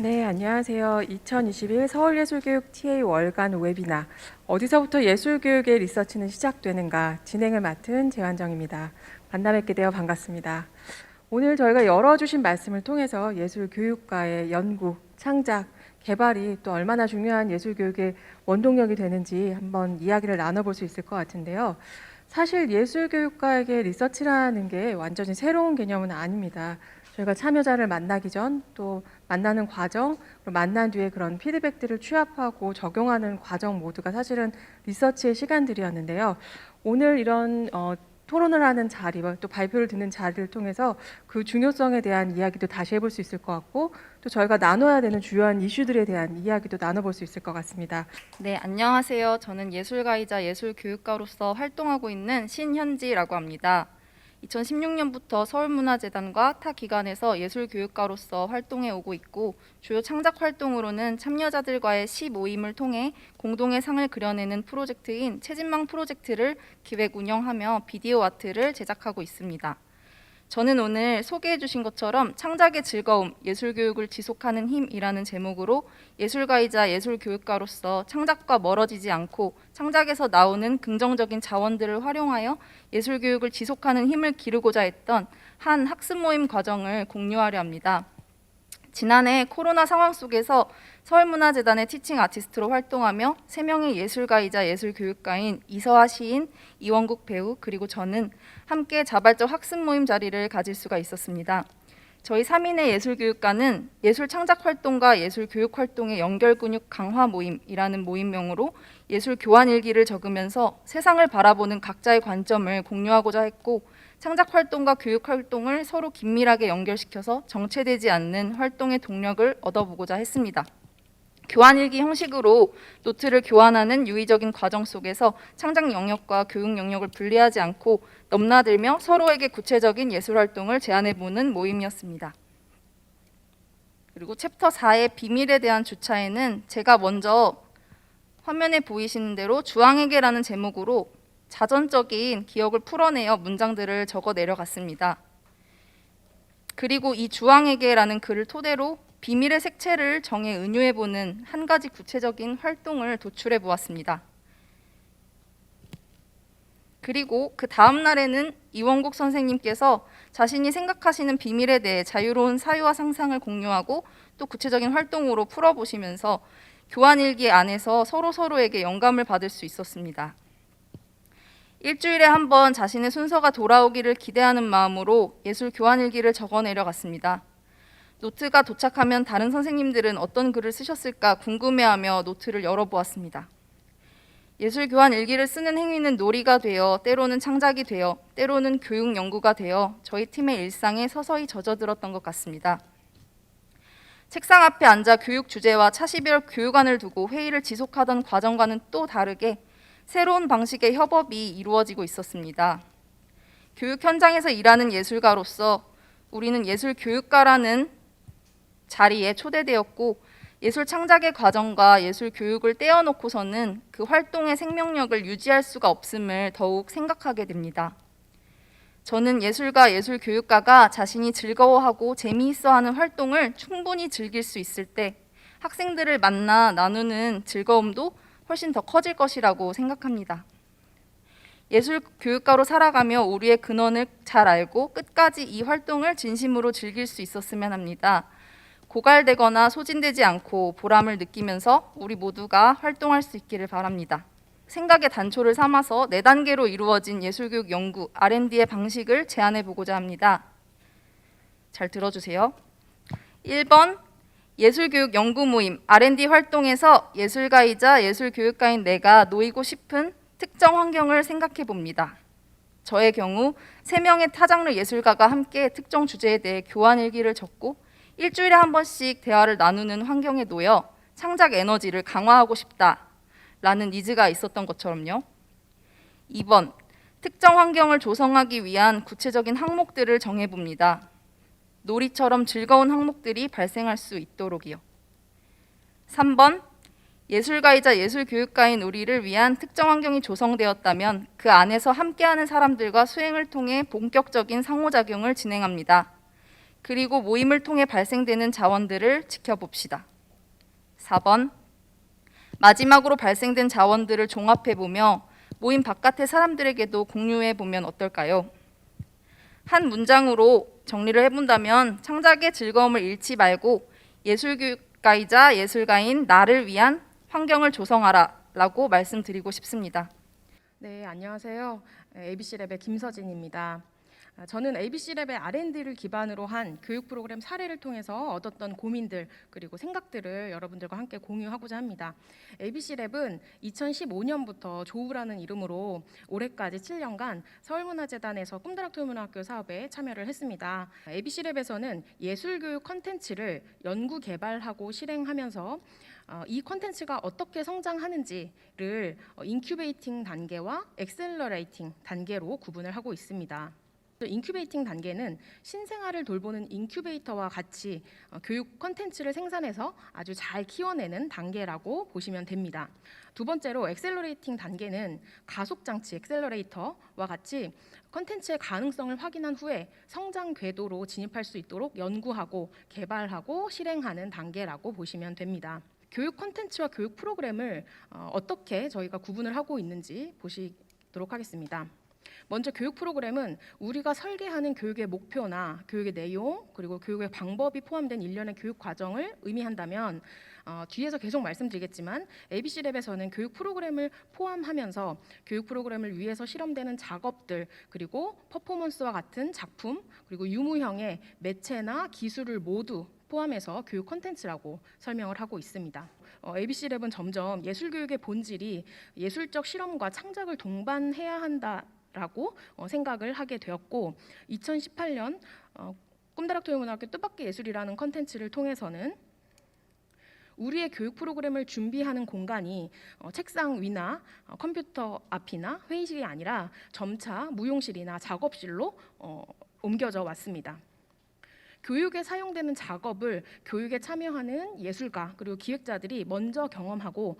네, 안녕하세요. 2021 서울예술교육 TA 월간 웨비나 어디서부터 예술교육의 리서치는 시작되는가 진행을 맡은 재환정입니다. 만나 뵙게 되어 반갑습니다. 오늘 저희가 열어주신 말씀을 통해서 예술교육과의 연구, 창작, 개발이 또 얼마나 중요한 예술교육의 원동력이 되는지 한번 이야기를 나눠볼 수 있을 것 같은데요. 사실 예술교육과에게 리서치라는 게 완전히 새로운 개념은 아닙니다. 저희가 참여자를 만나기 전 또 만나는 과정, 만난 뒤에 그런 피드백들을 취합하고 적용하는 과정 모두가 사실은 리서치의 시간들이었는데요. 오늘 이런 어, 토론을 하는 자리와 또 발표를 듣는 자리를 통해서 그 중요성에 대한 이야기도 다시 해볼 수 있을 것 같고 또 저희가 나눠야 되는 주요한 이슈들에 대한 이야기도 나눠볼 수 있을 것 같습니다. 네, 안녕하세요. 저는 예술가이자 예술 교육가로서 활동하고 있는 신현지라고 합니다. 2016년부터 서울문화재단과 타 기관에서 예술교육가로서 활동해 오고 있고 주요 창작 활동으로는 참여자들과의 시 모임을 통해 공동의 상을 그려내는 프로젝트인 체진망 프로젝트를 기획 운영하며 비디오 아트를 제작하고 있습니다. 저는 오늘 소개해 주신 것처럼 창작의 즐거움, 예술교육을 지속하는 힘이라는 제목으로 예술가이자 예술교육가로서 창작과 멀어지지 않고 창작에서 나오는 긍정적인 자원들을 활용하여 예술교육을 지속하는 힘을 기르고자 했던 한 학습 모임 과정을 공유하려 합니다. 지난해 코로나 상황 속에서 서울문화재단의 티칭 아티스트로 활동하며 세 명의 예술가이자 예술교육가인 이서하 시인, 이원국 배우 그리고 저는 함께 자발적 학습 모임 자리를 가질 수가 있었습니다. 저희 3인의 예술교육과는 예술 창작 활동과 예술 교육 활동의 연결 근육 강화 모임이라는 모임명으로 예술 교환 일기를 적으면서 세상을 바라보는 각자의 관점을 공유하고자 했고 창작 활동과 교육 활동을 서로 긴밀하게 연결시켜서 정체되지 않는 활동의 동력을 얻어보고자 했습니다. 교환일기 형식으로 노트를 교환하는 유의적인 과정 속에서 창작 영역과 교육 영역을 분리하지 않고 넘나들며 서로에게 구체적인 예술 활동을 제안해 보는 모임이었습니다. 그리고 챕터 4의 비밀에 대한 주차에는 제가 먼저 화면에 보이시는 대로 주황에게라는 제목으로 자전적인 기억을 풀어내어 문장들을 적어 내려갔습니다. 그리고 이 주황에게라는 글을 토대로 비밀의 색채를 정해 은유해 보는 한 가지 구체적인 활동을 도출해 보았습니다. 그리고 그 다음 날에는 이원국 선생님께서 자신이 생각하시는 비밀에 대해 자유로운 사유와 상상을 공유하고 또 구체적인 활동으로 풀어보시면서 교환일기 안에서 서로 서로에게 영감을 받을 수 있었습니다. 일주일에 한 번 자신의 순서가 돌아오기를 기대하는 마음으로 예술 교환일기를 적어 내려 갔습니다. 노트가 도착하면 다른 선생님들은 어떤 글을 쓰셨을까 궁금해하며 노트를 열어보았습니다. 예술 교환 일기를 쓰는 행위는 놀이가 되어 때로는 창작이 되어 때로는 교육 연구가 되어 저희 팀의 일상에 서서히 젖어들었던 것 같습니다. 책상 앞에 앉아 교육 주제와 차시별 교육안을 두고 회의를 지속하던 과정과는 또 다르게 새로운 방식의 협업이 이루어지고 있었습니다. 교육 현장에서 일하는 예술가로서 우리는 예술 교육가라는 자리에 초대되었고 예술 창작의 과정과 예술 교육을 떼어놓고서는 그 활동의 생명력을 유지할 수가 없음을 더욱 생각하게 됩니다. 저는 예술가, 예술 교육가가 자신이 즐거워하고 재미있어 하는 활동을 충분히 즐길 수 있을 때 학생들을 만나 나누는 즐거움도 훨씬 더 커질 것이라고 생각합니다. 예술 교육가로 살아가며 우리의 근원을 잘 알고 끝까지 이 활동을 진심으로 즐길 수 있었으면 합니다. 고갈되거나 소진되지 않고 보람을 느끼면서 우리 모두가 활동할 수 있기를 바랍니다. 생각의 단초를 삼아서 네 단계로 이루어진 예술교육 연구 R&D의 방식을 제안해 보고자 합니다. 잘 들어주세요. 1번 예술교육 연구 모임 R&D 활동에서 예술가이자 예술교육가인 내가 놓이고 싶은 특정 환경을 생각해 봅니다. 저의 경우 세 명의 타장르 예술가가 함께 특정 주제에 대해 교환 일기를 적고 일주일에 한 번씩 대화를 나누는 환경에 놓여 창작 에너지를 강화하고 싶다라는 니즈가 있었던 것처럼요. 2번 특정 환경을 조성하기 위한 구체적인 항목들을 정해 봅니다. 놀이처럼 즐거운 항목들이 발생할 수 있도록이요. 3번 예술가이자 예술교육가인 우리를 위한 특정 환경이 조성되었다면 그 안에서 함께하는 사람들과 수행을 통해 본격적인 상호작용을 진행합니다. 그리고 모임을 통해 발생되는 자원들을 지켜봅시다. 4번 마지막으로 발생된 자원들을 종합해 보며 모임 바깥의 사람들에게도 공유해 보면 어떨까요? 한 문장으로 정리를 해본다면 창작의 즐거움을 잃지 말고 예술교육가이자 예술가인 나를 위한 환경을 조성하라 라고 말씀드리고 싶습니다. 네, 안녕하세요. ABC랩의 김서진입니다. 아, 저는 ABC랩의 R&D를 기반으로 한 교육 프로그램 사례를 통해서 얻었던 고민들 그리고 생각들을 여러분들과 함께 공유하고자 합니다. ABC랩은 2015년부터 조우라는 이름으로 올해까지 7년간 서울문화재단에서 꿈다락토요문학교 사업에 참여를 했습니다. ABC랩에서는 예술교육 컨텐츠를 연구 개발하고 실행하면서 어, 이 컨텐츠가 어떻게 성장하는지를 어, 인큐베이팅 단계와 엑셀러레이팅 단계로 구분을 하고 있습니다. 인큐베이팅 단계는 신생아를 돌보는 인큐베이터와 같이 어, 교육 컨텐츠를 생산해서 아주 잘 키워내는 단계라고 보시면 됩니다. 두 번째로 엑셀러레이팅 단계는 가속 장치 엑셀러레이터와 같이 컨텐츠의 가능성을 확인한 후에 성장 궤도로 진입할 수 있도록 연구하고 개발하고 실행하는 단계라고 보시면 됩니다. 교육 콘텐츠와 교육 프로그램을 어, 어떻게 저희가 구분을 하고 있는지 보시도록 하겠습니다. 먼저 교육 프로그램은 우리가 설계하는 교육의 목표나 교육의 내용 그리고 교육의 방법이 포함된 일련의 교육 과정을 의미한다면 어, 뒤에서 계속 말씀드리겠지만 ABC랩에서는 교육 프로그램을 포함하면서 교육 프로그램을 위해서 실험되는 작업들 그리고 퍼포먼스와 같은 작품 그리고 유무형의 매체나 기술을 모두 포함해서 교육 콘텐츠라고 설명을 하고 있습니다. 어, ABC랩은 점점 예술 교육의 본질이 예술적 실험과 창작을 동반해야 한다 라고 어, 생각을 하게 되었고 2018년 어, 꿈다락 토요문학교 뜻밖의 예술이라는 콘텐츠를 통해서는 우리의 교육 프로그램을 준비하는 공간이 어, 책상 위나 어, 컴퓨터 앞이나 회의실이 아니라 점차 무용실이나 작업실로 어, 옮겨져 왔습니다. 교육에 사용되는 작업을 교육에 참여하는 예술가 그리고 기획자들이 먼저 경험하고 어,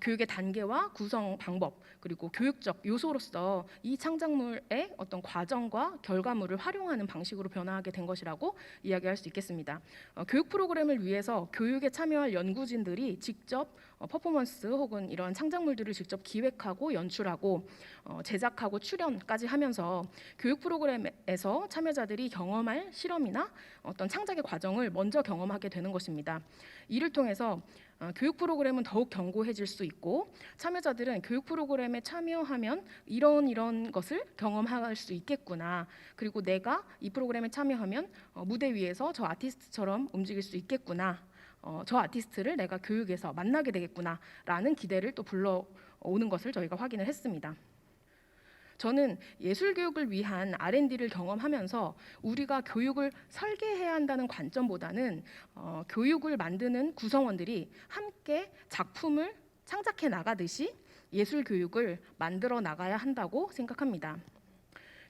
교육의 단계와 구성 방법 그리고 교육적 요소로서 이 창작물의 어떤 과정과 결과물을 활용하는 방식으로 변화하게 된 것이라고 이야기할 수 있겠습니다. 어, 교육 프로그램을 위해서 교육에 참여할 연구진들이 직접 어, 퍼포먼스 혹은 이런 창작물들을 직접 기획하고 연출하고 어, 제작하고 출연까지 하면서 교육 프로그램에서 참여자들이 경험할 실험이나 어떤 창작의 과정을 먼저 경험하게 되는 것입니다. 이를 통해서 어, 교육 프로그램은 더욱 견고해질 수 있고 참여자들은 교육 프로그램에 참여하면 이런 이런 것을 경험할 수 있겠구나. 그리고 내가 이 프로그램에 참여하면 어, 무대 위에서 저 아티스트처럼 움직일 수 있겠구나. 어, 저 아티스트를 내가 교육에서 만나게 되겠구나라는 기대를 또 불러오는 것을 저희가 확인을 했습니다. 저는 예술 교육을 위한 R&D를 경험하면서 우리가 교육을 설계해야 한다는 관점보다는 어, 교육을 만드는 구성원들이 함께 작품을 창작해 나가듯이 예술 교육을 만들어 나가야 한다고 생각합니다.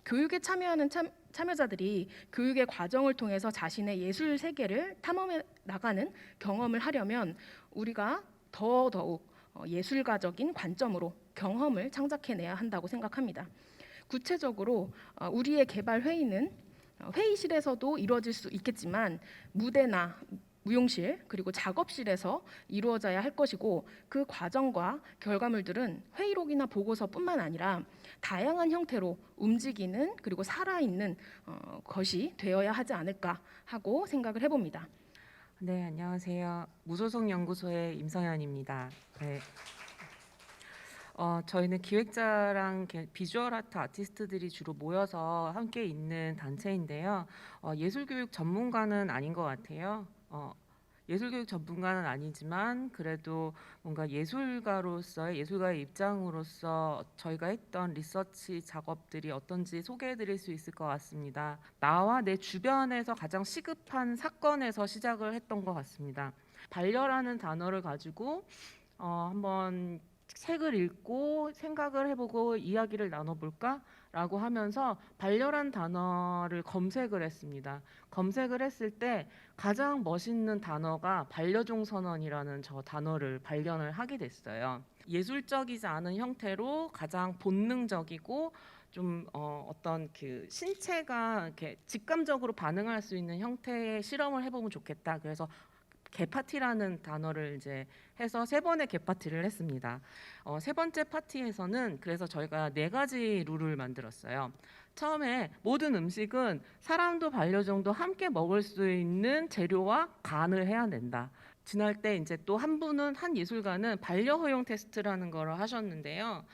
교육에 참여하는 참, 참여자들이 교육의 과정을 통해서 자신의 예술 세계를 탐험해 나가는 경험을 하려면 우리가 더 더욱 어, 예술가적인 관점으로 경험을 창작해내야 한다고 생각합니다. 구체적으로 어, 우리의 개발 회의는 어, 회의실에서도 이루어질 수 있겠지만 무대나 무용실 그리고 작업실에서 이루어져야 할 것이고 그 과정과 결과물들은 회의록이나 보고서뿐만 아니라 다양한 형태로 움직이는 그리고 살아있는 어, 것이 되어야 하지 않을까 하고 생각을 해봅니다. 네, 안녕하세요. 무소속 연구소의 임성현입니다. 네. 어, 저희는 기획자랑 비주얼 아트 아티스트들이 주로 모여서 함께 있는 단체인데요. 어, 예술 교육 전문가는 아닌 것 같아요. 어, 예술교육 전문가는 아니지만 그래도 뭔가 예술가로서의 예술가의 입장으로서 저희가 했던 리서치 작업들이 어떤지 소개해드릴 수 있을 것 같습니다. 나와 내 주변에서 가장 시급한 사건에서 시작을 했던 것 같습니다. 반려라는 단어를 가지고 어, 한번 책을 읽고 생각을 해보고 이야기를 나눠볼까 라고 하면서 반려란 단어를 검색을 했습니다. 검색을 했을 때 가장 멋있는 단어가 반려종 선언이라는 저 단어를 발견을 하게 됐어요. 예술적이지 않은 형태로 가장 본능적이고 좀 어, 어떤 그 신체가 이렇게 직감적으로 반응할 수 있는 형태의 실험을 해보면 좋겠다. 그래서 개파티라는 단어를 이제 해서 세 번의 개파티를 했습니다. 어, 세 번째 파티에서는 그래서 저희가 네 가지 룰을 만들었어요. 처음에 모든 음식은 사람도 반려종도 함께 먹을 수 있는 재료와 간을 해야 된다. 지날 때 이제 또 한 분은 한 예술가는 반려 허용 테스트라는 거를 하셨는데요.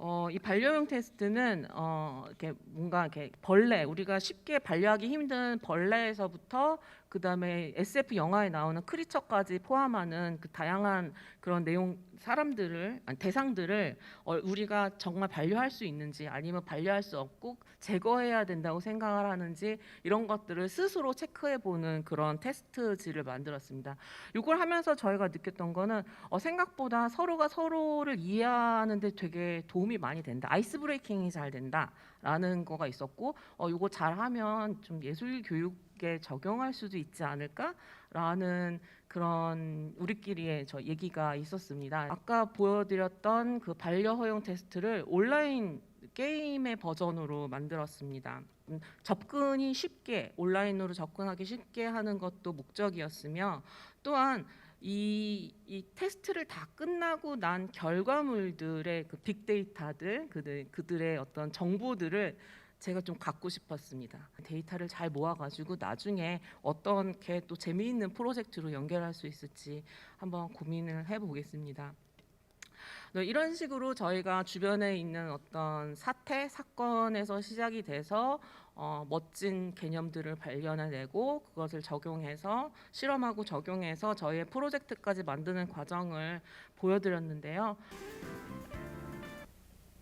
어, 이 반려용 테스트는 어, 이렇게 뭔가 이렇게 벌레 우리가 쉽게 반려하기 힘든 벌레에서부터 그 다음에 SF 영화에 나오는 크리처까지 포함하는 그 다양한 그런 내용 사람들을 아니, 대상들을 어, 우리가 정말 반려할 수 있는지 아니면 반려할 수 없고 제거해야 된다고 생각을 하는지 이런 것들을 스스로 체크해 보는 그런 테스트지를 만들었습니다. 이걸 하면서 저희가 느꼈던 거는 어, 생각보다 서로가 서로를 이해하는데 되게 도움이 많이 된다. 아이스 브레이킹이 잘 된다 라는 거가 있었고 어, 이거 잘하면 좀 예술 교육에 적용할 수도 있지 않을까 라는 그런 우리끼리의 저 얘기가 있었습니다. 아까 보여드렸던 그 반려 허용 테스트를 온라인 게임의 버전으로 만들었습니다. 음, 접근이 쉽게 온라인으로 접근하기 쉽게 하는 것도 목적이었으며 또한 이, 이 테스트를 다 끝나고 난 결과물들의 그 빅데이터들 그들 그들의 어떤 정보들을 제가 좀 갖고 싶었습니다. 데이터를 잘 모아가지고 나중에 어떻게 또 재미있는 프로젝트로 연결할 수 있을지 한번 고민을 해보겠습니다. 네, 이런 식으로 저희가 주변에 있는 어떤 사태 사건에서 시작이 돼서 어, 멋진 개념들을 발견해내고 그것을 적용해서 실험하고 적용해서 저희의 프로젝트까지 만드는 과정을 보여드렸는데요.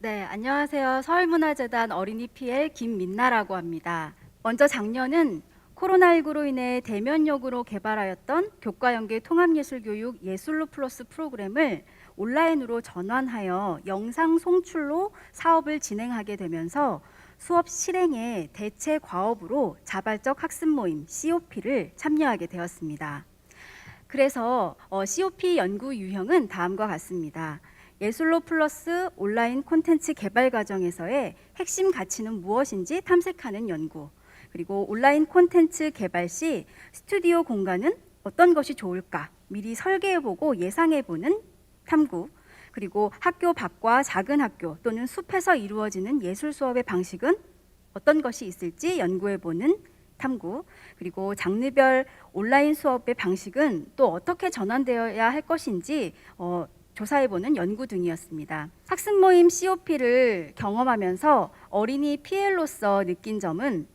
네, 안녕하세요. 서울문화재단 어린이 PL 김민나라고 합니다. 먼저 작년은 코로나19로 인해 대면역으로 개발하였던 교과 연계 통합예술교육 예술로 플러스 프로그램을 온라인으로 전환하여 영상 송출로 사업을 진행하게 되면서 수업 실행의 대체 과업으로 자발적 학습 모임 COP를 참여하게 되었습니다. 그래서 어, COP 연구 유형은 다음과 같습니다. 예술로 플러스 온라인 콘텐츠 개발 과정에서의 핵심 가치는 무엇인지 탐색하는 연구. 그리고 온라인 콘텐츠 개발 시 스튜디오 공간은 어떤 것이 좋을까 미리 설계해보고 예상해보는 탐구. 그리고 학교 밖과 작은 학교 또는 숲에서 이루어지는 예술 수업의 방식은 어떤 것이 있을지 연구해 보는 탐구. 그리고 장르별 온라인 수업의 방식은 또 어떻게 전환되어야 할 것인지 어, 조사해보는 연구 등이었습니다. 학습 모임 COP를 경험하면서 어린이 PL로서 느낀 점은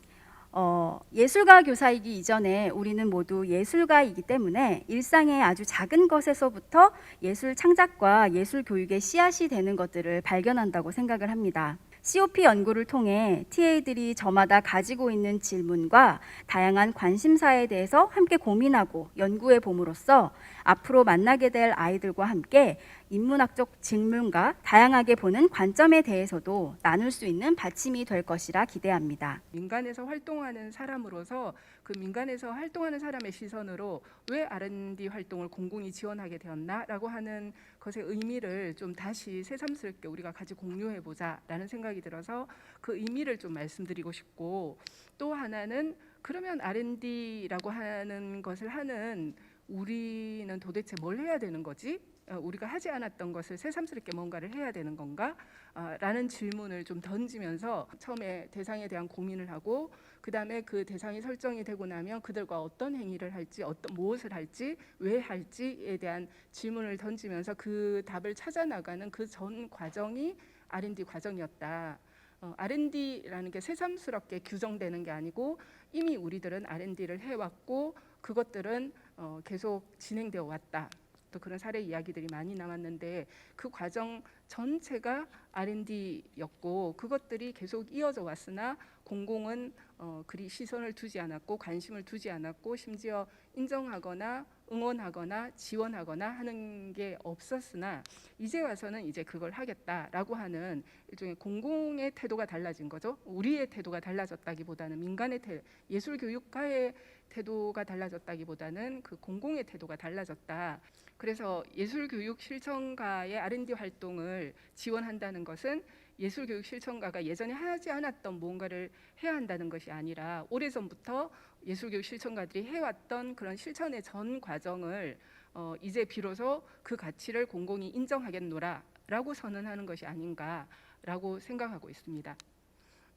어, 예술가 교사이기 이전에 우리는 모두 예술가이기 때문에 일상의 아주 작은 것에서부터 예술 창작과 예술 교육의 씨앗이 되는 것들을 발견한다고 생각을 합니다. COP 연구를 통해 TA들이 저마다 가지고 있는 질문과 다양한 관심사에 대해서 함께 고민하고 연구해 봄으로써 앞으로 만나게 될 아이들과 함께 인문학적 질문과 다양하게 보는 관점에 대해서도 나눌 수 있는 받침이 될 것이라 기대합니다. 민간에서 활동하는 사람으로서 그 민간에서 활동하는 사람의 시선으로 왜 R&D 활동을 공공이 지원하게 되었나라고 하는 것의 의미를 좀 다시 새삼스럽게 우리가 같이 공유해 보자라는 생각이 들어서 그 의미를 좀 말씀드리고 싶고 또 하나는 그러면 R&D라고 하는 것을 하는 우리는 도대체 뭘 해야 되는 거지? 어, 우리가 하지 않았던 것을 새삼스럽게 뭔가를 해야 되는 건가? 아, 라는 질문을 좀 던지면서 처음에 대상에 대한 고민을 하고 그 다음에 그 대상이 설정이 되고 나면 그들과 어떤 행위를 할지 어떤 무엇을 할지 왜 할지에 대한 질문을 던지면서 그 답을 찾아 나가는 그 전 과정이 R&D 과정이었다. 어, R&D라는 게 새삼스럽게 규정되는 게 아니고 이미 우리들은 R&D를 해왔고 그것들은 어, 계속 진행되어 왔다. 또 그런 사례 이야기들이 많이 나왔는데 그 과정 전체가 R&D였고 그것들이 계속 이어져 왔으나 공공은 어, 그리 시선을 두지 않았고 관심을 두지 않았고 심지어 인정하거나 응원하거나 지원하거나 하는 게 없었으나 이제 와서는 이제 그걸 하겠다라고 하는 일종의 공공의 태도가 달라진 거죠. 우리의 태도가 달라졌다기보다는 민간의 태, 예술 교육가의 태도가 달라졌다기보다는 그 공공의 태도가 달라졌다. 그래서 예술 교육 실천가의 R&D 활동을 지원한다는 것은 예술 교육 실천가가 예전에 하지 않았던 무언가를 해야 한다는 것이 아니라 오래전부터 예술교육 실천가들이 해왔던 그런 실천의 전 과정을 어, 이제 비로소 그 가치를 공공이 인정하겠노라라고 선언하는 것이 아닌가라고 생각하고 있습니다.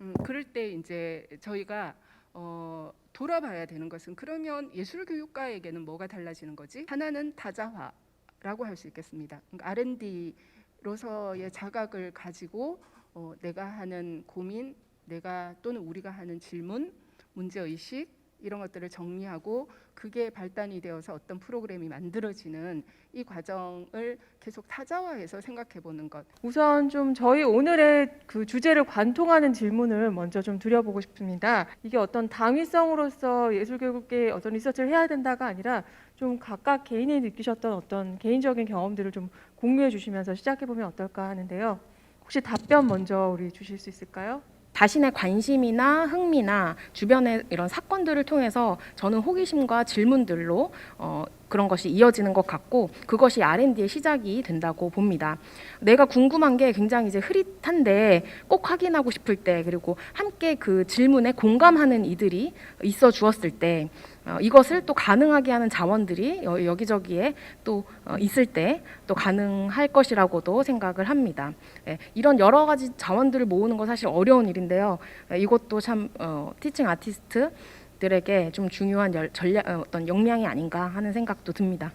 음, 그럴 때 이제 저희가 어, 돌아봐야 되는 것은 그러면 예술교육가에게는 뭐가 달라지는 거지? 하나는 타자화라고 할 수 있겠습니다. 그러니까 R&D로서의 자각을 가지고 어, 내가 하는 고민, 내가 또는 우리가 하는 질문, 문제 의식 이런 것들을 정리하고 그게 발단이 되어서 어떤 프로그램이 만들어지는 이 과정을 계속 타자화해서 생각해 보는 것. 우선 좀 저희 오늘의 그 주제를 관통하는 질문을 먼저 좀 드려보고 싶습니다. 이게 어떤 당위성으로서 예술교육계 어떤 리서치를 해야 된다가 아니라 좀 각각 개인이 느끼셨던 어떤 개인적인 경험들을 좀 공유해 주시면서 시작해 보면 어떨까 하는데요. 혹시 답변 먼저 우리 주실 수 있을까요? 자신의 관심이나 흥미나 주변의 이런 사건들을 통해서 저는 호기심과 질문들로 어, 그런 것이 이어지는 것 같고 그것이 R&D의 시작이 된다고 봅니다. 내가 궁금한 게 굉장히 이제 흐릿한데 꼭 확인하고 싶을 때 그리고 함께 그 질문에 공감하는 이들이 있어 주었을 때 어, 이것을 또 가능하게 하는 자원들이 여, 여기저기에 또 어, 있을 때 또 가능할 것이라고도 생각을 합니다. 예, 이런 여러 가지 자원들을 모으는 건 사실 어려운 일인데요. 예, 이것도 참 어, 티칭 아티스트들에게 좀 중요한 열, 전략, 어, 어떤 역량이 아닌가 하는 생각도 듭니다.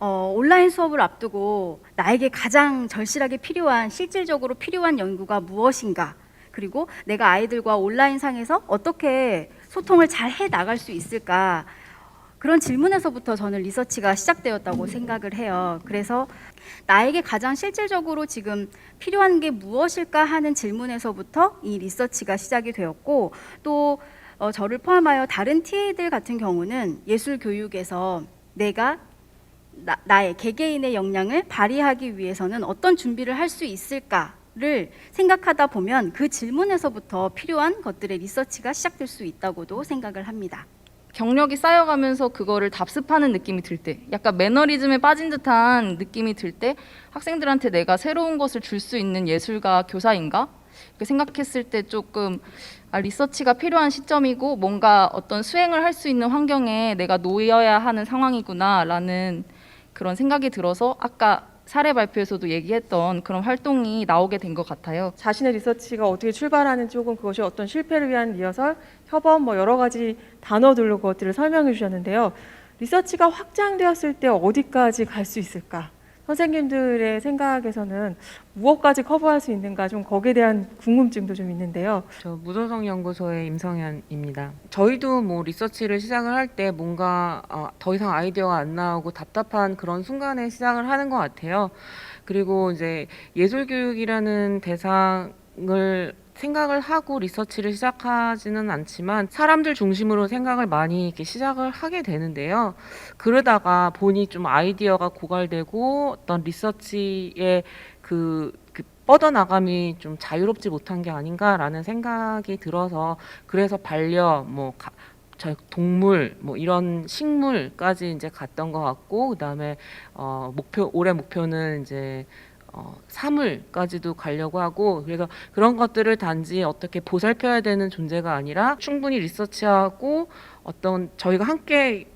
어, 온라인 수업을 앞두고 나에게 가장 절실하게 필요한 실질적으로 필요한 연구가 무엇인가 그리고 내가 아이들과 온라인 상에서 어떻게 소통을 잘 해 나갈 수 있을까 그런 질문에서부터 저는 리서치가 시작되었다고 생각을 해요. 그래서 나에게 가장 실질적으로 지금 필요한 게 무엇일까 하는 질문에서부터 이 리서치가 시작이 되었고 또 어, 저를 포함하여 다른 TA들 같은 경우는 예술 교육에서 내가 나, 나의 개개인의 역량을 발휘하기 위해서는 어떤 준비를 할 수 있을까 를 생각하다 보면 그 질문에서부터 필요한 것들의 리서치가 시작될 수 있다고도 생각을 합니다. 경력이 쌓여가면서 그거를 답습하는 느낌이 들 때, 약간 매너리즘에 빠진 듯한 느낌이 들 때, 학생들한테 내가 새로운 것을 줄 수 있는 예술가 교사인가? 이렇게 생각했을 때 조금 아, 리서치가 필요한 시점이고 뭔가 어떤 수행을 할 수 있는 환경에 내가 놓여야 하는 상황이구나라는 그런 생각이 들어서 아까 사례 발표에서도 얘기했던 그런 활동이 나오게 된 것 같아요. 자신의 리서치가 어떻게 출발하는지 혹은 그것이 어떤 실패를 위한 리허설, 협업 뭐 여러 가지 단어들로 그것들을 설명해 주셨는데요. 리서치가 확장되었을 때 어디까지 갈 수 있을까? 선생님들의 생각에서는 무엇까지 커버할 수 있는가 좀 거기에 대한 궁금증도 좀 있는데요. 저 무도성 연구소의 임성현입니다. 저희도 뭐 리서치를 시작을 할 때 뭔가 어, 더 이상 아이디어가 안 나오고 답답한 그런 순간에 시작을 하는 것 같아요. 그리고 이제 예술 교육이라는 대상을 생각을 하고 리서치를 시작하지는 않지만 사람들 중심으로 생각을 많이 이렇게 시작을 하게 되는데요. 그러다가 보니 좀 아이디어가 고갈되고 어떤 리서치의 그, 그 뻗어나감이 좀 자유롭지 못한 게 아닌가라는 생각이 들어서 그래서 반려 뭐 가, 저 동물 뭐 이런 식물까지 이제 갔던 것 같고 그다음에 어 목표 올해 목표는 이제 어 사물까지도 가려고 하고 그래서 그런 것들을 단지 어떻게 보살펴야 되는 존재가 아니라 충분히 리서치하고 어떤 저희가 함께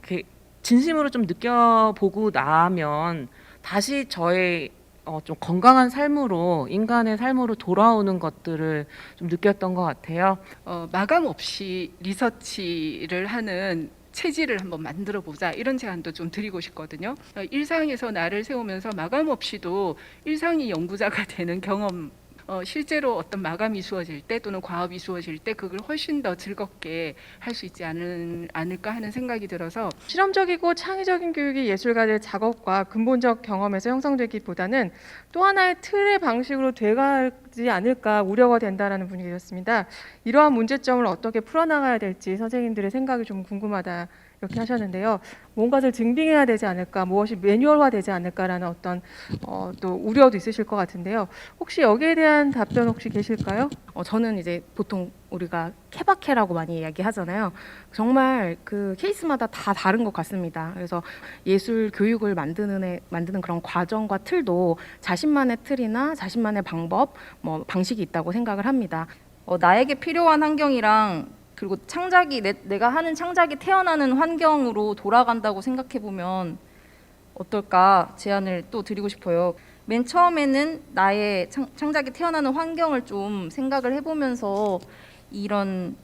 진심으로 좀 느껴보고 나면 다시 저의 어, 좀 건강한 삶으로 인간의 삶으로 돌아오는 것들을 좀 느꼈던 것 같아요. 어, 마감 없이 리서치를 하는 체질을 한번 만들어 보자 이런 제안도 좀 드리고 싶거든요. 어, 일상에서 나를 세우면서 마감 없이도 일상이 연구자가 되는 경험. 어, 실제로 어떤 마감이 이루어질 때 또는 과업이 이루어질 때 그걸 훨씬 더 즐겁게 할 수 있지 않을, 않을까 하는 생각이 들어서 실험적이고 창의적인 교육이 예술가들의 작업과 근본적 경험에서 형성되기보다는 또 하나의 틀의 방식으로 돼가지 않을까 우려가 된다라는 분이 계셨습니다. 이러한 문제점을 어떻게 풀어나가야 될지 선생님들의 생각이 좀 궁금하다 이렇게 하셨는데요. 뭔가를 증빙해야 되지 않을까, 무엇이 매뉴얼화되지 않을까라는 어떤 어, 또 우려도 있으실 것 같은데요. 혹시 여기에 대한 답변 혹시 계실까요? 어, 저는 이제 보통 우리가 케바케라고 많이 이야기하잖아요. 정말 그 케이스마다 다 다른 것 같습니다. 그래서 예술 교육을 만드는 애, 만드는 그런 과정과 틀도 자신만의 틀이나 자신만의 방법, 뭐 방식이 있다고 생각을 합니다. 어, 나에게 필요한 환경이랑 그리고 창작이 내, 내가 하는 창작이 태어나는 환경으로 돌아간다고 생각해 보면 어떨까 제안을 또 드리고 싶어요. 맨 처음에는 나의 창, 창작이 태어나는 환경을 좀 생각을 해보면서 이런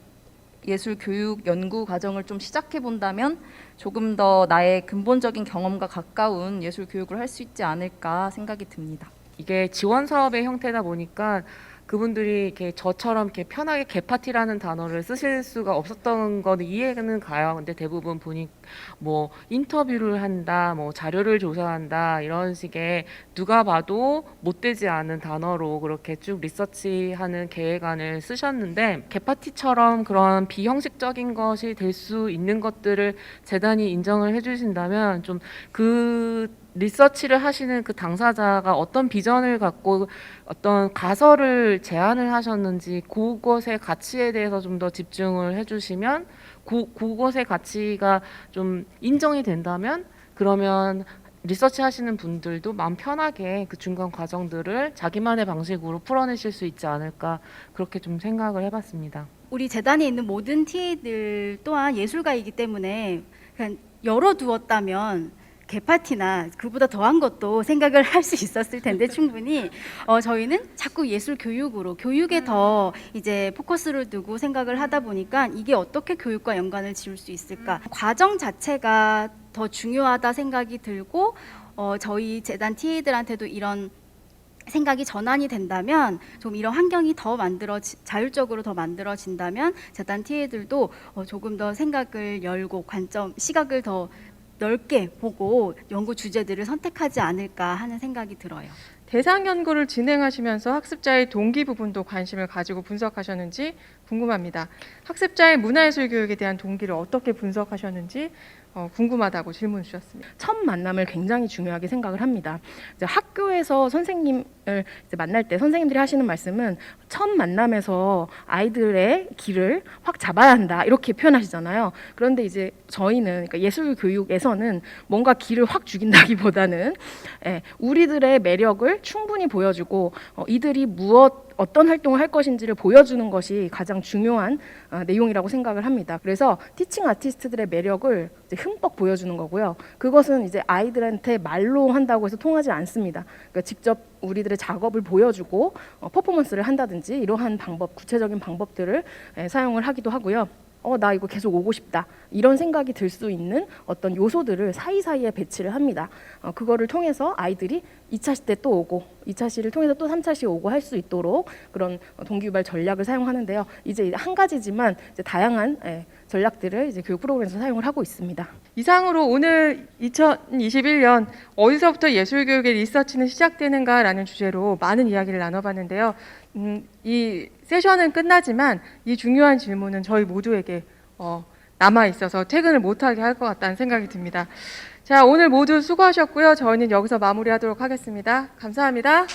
예술 교육 연구 과정을 좀 시작해 본다면 조금 더 나의 근본적인 경험과 가까운 예술 교육을 할 수 있지 않을까 생각이 듭니다. 이게 지원 사업의 형태다 보니까 그분들이 이렇게 저처럼 이렇게 편하게 개파티라는 단어를 쓰실 수가 없었던 거는 이해는 가요. 근데 대부분 보니 뭐 인터뷰를 한다, 뭐 자료를 조사한다 이런 식의 누가 봐도 못 되지 않은 단어로 그렇게 쭉 리서치하는 계획안을 쓰셨는데 개파티처럼 그런 비형식적인 것이 될 수 있는 것들을 재단이 인정을 해주신다면 좀그 리서치를 하시는 그 당사자가 어떤 비전을 갖고 어떤 가설을 제안을 하셨는지 그것의 가치에 대해서 좀 더 집중을 해주시면 그, 그것의 가치가 좀 인정이 된다면 그러면 리서치 하시는 분들도 마음 편하게 그 중간 과정들을 자기만의 방식으로 풀어내실 수 있지 않을까 그렇게 좀 생각을 해봤습니다. 우리 재단에 있는 모든 TA들 또한 예술가이기 때문에 그냥 열어두었다면 개파티나 그보다 더한 것도 생각을 할 수 있었을 텐데 충분히. 어, 저희는 자꾸 예술 교육으로 교육에 더 이제 포커스를 두고 생각을 하다 보니까 이게 어떻게 교육과 연관을 지을 수 있을까? 과정 자체가 더 중요하다 생각이 들고 어, 저희 재단 TA들한테도 이런 생각이 전환이 된다면 좀 이런 환경이 더 만들어 자율적으로 더 만들어진다면 재단 TA들도 어, 조금 더 생각을 열고 관점 시각을 더 넓게 보고 연구 주제들을 선택하지 않을까 하는 생각이 들어요. 대상 연구를 진행하시면서 학습자의 동기 부분도 관심을 가지고 분석하셨는지 궁금합니다. 학습자의 문화예술 교육에 대한 동기를 어떻게 분석하셨는지 어, 궁금하다고 질문 주셨습니다. 첫 만남을 굉장히 중요하게 생각을 합니다. 이제 학교에서 선생님을 이제 만날 때 선생님들이 하시는 말씀은 첫 만남에서 아이들의 길을 확 잡아야 한다 이렇게 표현하시잖아요. 그런데 이제 저희는 그러니까 예술 교육에서는 뭔가 길을 확 죽인다기보다는 예, 우리들의 매력을 충분히 보여주고 어, 이들이 무엇 어떤 활동을 할 것인지를 보여주는 것이 가장 중요한 어, 내용이라고 생각을 합니다. 그래서 티칭 아티스트들의 매력을 흠뻑 보여주는 거고요. 그것은 이제 아이들한테 말로 한다고 해서 통하지 않습니다. 그러니까 직접 우리들의 작업을 보여주고 어, 퍼포먼스를 한다든지 이러한 방법, 구체적인 방법들을 예, 사용을 하기도 하고요. 어, 나 이거 계속 오고 싶다. 이런 생각이 들 수 있는 어떤 요소들을 사이사이에 배치를 합니다. 어, 그거를 통해서 아이들이 2차 시때 또 오고 2차 시를 통해서 또 3차 시 오고 할 수 있도록 그런 동기유발 전략을 사용하는데요. 이제 한 가지지만 이제 다양한 예, 전략들을 이제 교육 프로그램에서 사용을 하고 있습니다. 이상으로 오늘 2021년 어디서부터 예술 교육의 리서치는 시작되는가라는 주제로 많은 이야기를 나눠봤는데요. 음, 이 세션은 끝나지만 이 중요한 질문은 저희 모두에게 어, 남아 있어서 퇴근을 못하게 할 것 같다는 생각이 듭니다. 자, 오늘 모두 수고하셨고요. 저희는 여기서 마무리하도록 하겠습니다. 감사합니다.